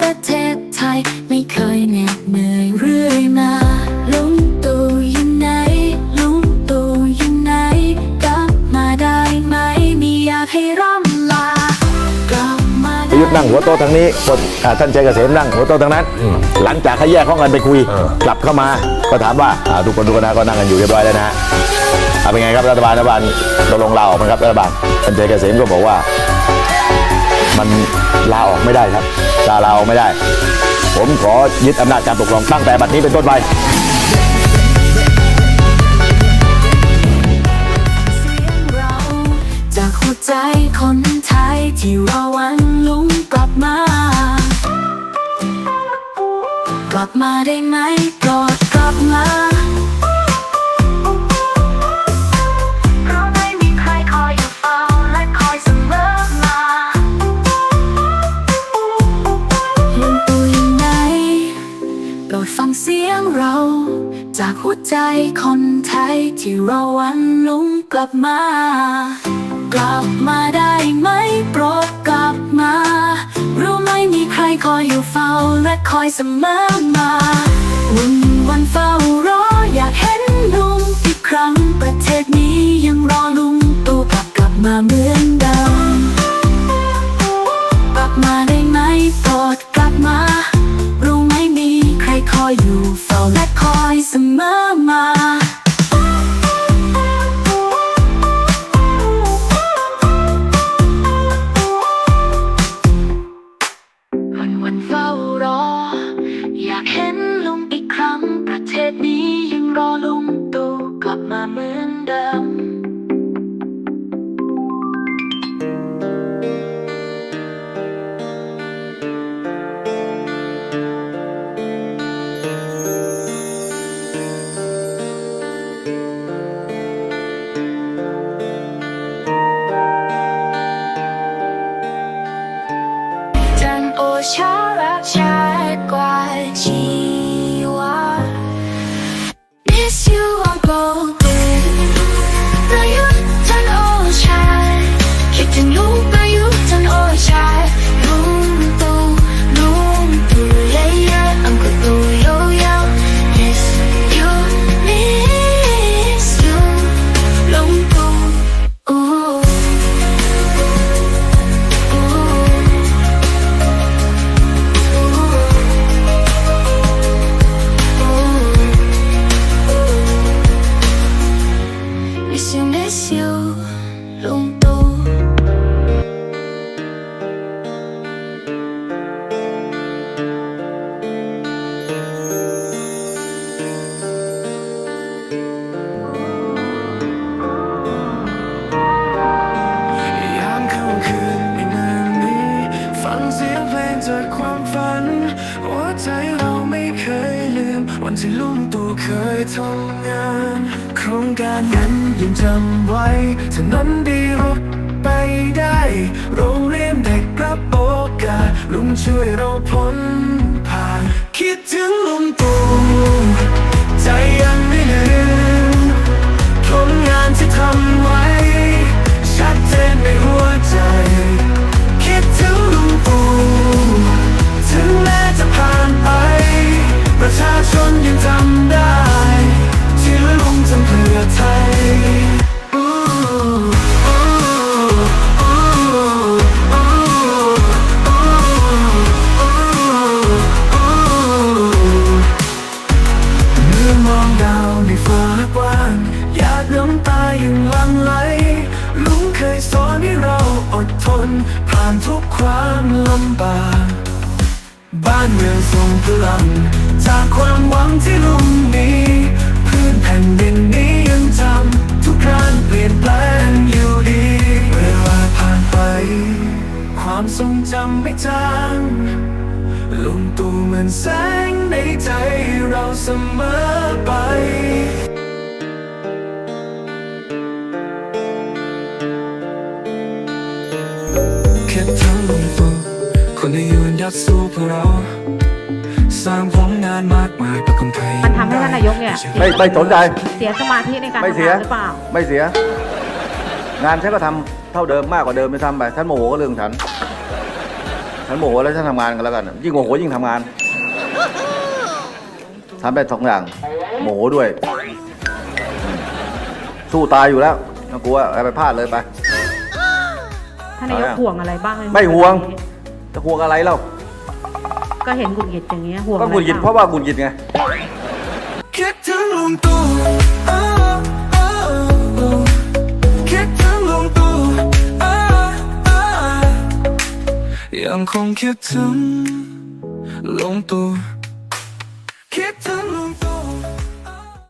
ประเทศไทยไม่เคยเหน็ดเหนื่อยเรื่อยมาลุงตู่อยู่ไหนลุงตู่อยู่ไหนกลับมาได้ไหมไม่อยากให้ร่ำลากลับมาประยุทธ์นั่งหัวโตทางนี้คนท่านใจเกษมนั่งหัวโตทางนั้น หลังจากเขาแยกห้องกันไปคุย กลับเข้ามาก็ถามว่าทุกคนทุกคนก็นั่งกันอยู่เรียบร้อยแล้วนะฮอ่เป็นไงครับรัฐบาลรัฐบาลเราลงลาออกไหมครับรัฐบาลท่านใจเกษมก็บอกว่า มันลาออกไม่ได้ครับ ลาราออกไม่ได้ ผมขอยึดอำนาจการปกครองตั้งแต่บัดนี้เป็นต้นไปจากหัวใจคนไทยที่รา สียงเรา จากหัวใจคนไทยที่รอวันลุงกลับมา กลับมาได้ไหมโปรดกลับมา รู้ไหมมีใครคอยอยู่เฝ้าและคอยเสมอมาวันวันเฝ้ารออยากเห็นลุงอีกครั้งประเทศนี้ยังรอลุงตู่กลับกลับมาเหมือนเดิมกลับมา อยอยู่เฝ้าและคอยเสมอมาวันวันเฝ้ารอ อยากเห็น you are gold Miss you, miss you, ลุงตู่ยามค่ำคืนในเมืองนี้ฟังเสียงเพลงจากความฝันหัวใจเราไม่เคยลืม วันที่ลุงตู่เคยทำงาน รงการนั้นยังจำไว้ถนนดีรถไปได้ โรงเรียนเด็กรับโอกาสลุงช่วยเราพ้นผ่าน คิดถึง น ผ่านทุกความลำบากบ้านเมืองทรงพลัง จากความหวังที่ลุงมีพื้นแผ่นดินนี้ยังจำทุกการเปลี่ยนแปลงอยู่ดี เวลาผ่านไป ความทรงจำไม่จางลุงตู่เหมือนแสงในใจเราเสมอไป คิดถึงลุงตู่คนที่ยืนหยัดสู้เพื่อเรา สร้างผลงานมากมายเพื่อคนไทยมันทำให้ท่านนายกเนี่ย ไม่ไม่สนใจ เสียสมาธิในการไม่ทำเสียงานหรือเปล่า ไม่เสีย งานฉันก็ทำเท่าเดิมมากกว่าเดิมไม่ทำไปฉันโมโหก็เรื่องฉัน ฉันโมโหแล้วฉันทำงานกันแล้วกัน ยิ่งโมโหยิ่งทำงานทำได้สองอย่าง โมโหด้วย สู้ตายอยู่แล้วไม่กลัวอะไรไปพลาดเลยไป ท่านนายกเอายังห่วงอะไรบ้างไหมไม่ห่วง จะห่วงอะไรเล่าก็เห็นหงุดหงิดอย่างเงี้ยห่วงก็อะไรหงุดหงิดปล่เพราะว่าหงุดหงิดไง คิดถึงลุงตู่อ้าวอ้าวอ้าวคิดถึงลุงตู่อ้าวอ้าวยังคงคิดถึงลุงตู่